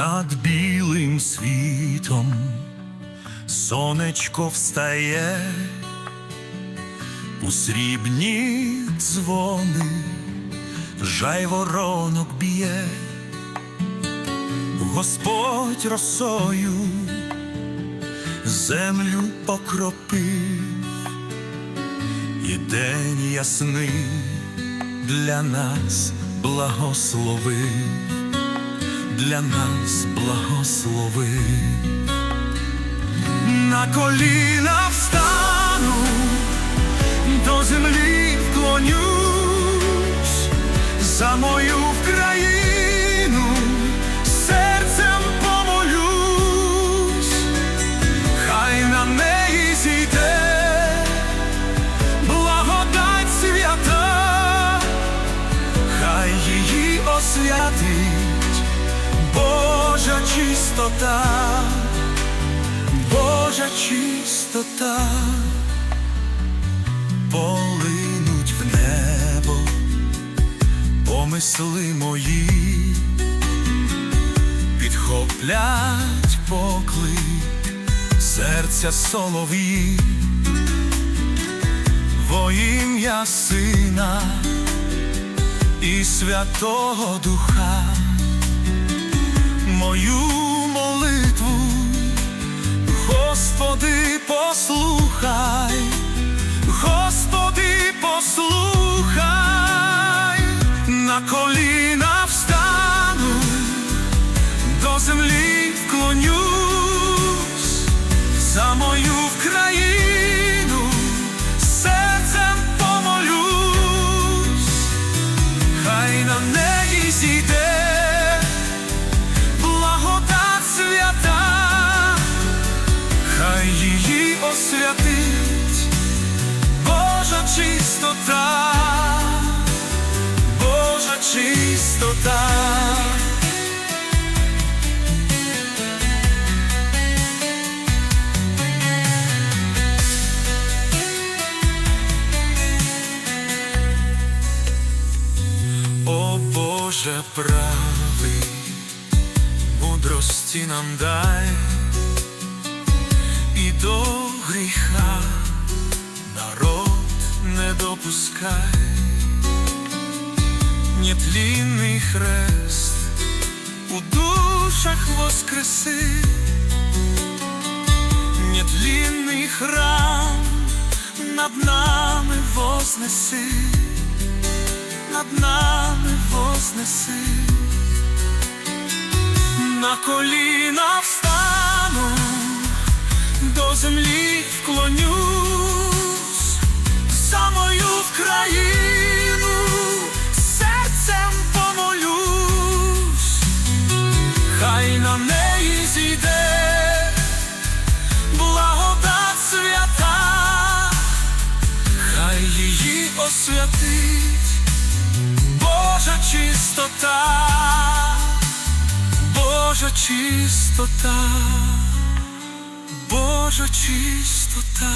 над білим світом. Сонечко встає, у срібні дзвони жайворонок б'є, Господь росою землю покропив, і день ясний для нас благословив, для нас благословив. На коліна встану, до землі вклонюсь, за мою Україну серцем помолюсь, хай на неї зійде благодать свята, хай її освятить чистота. Божа чистота. Полинуть в небо, помисли мої, підхоплять поклик серця солов'ї, во ім'я Сина і Святого Духа, мою чистота. О Боже правий, мудрості нам дай і до гріха народ не допускай, нетлінний хрест у душах воскреси, нетлінний храм над нами вознеси, над нами вознеси, на коліна освятить Божа чистота, Божа чистота. Божа чистота.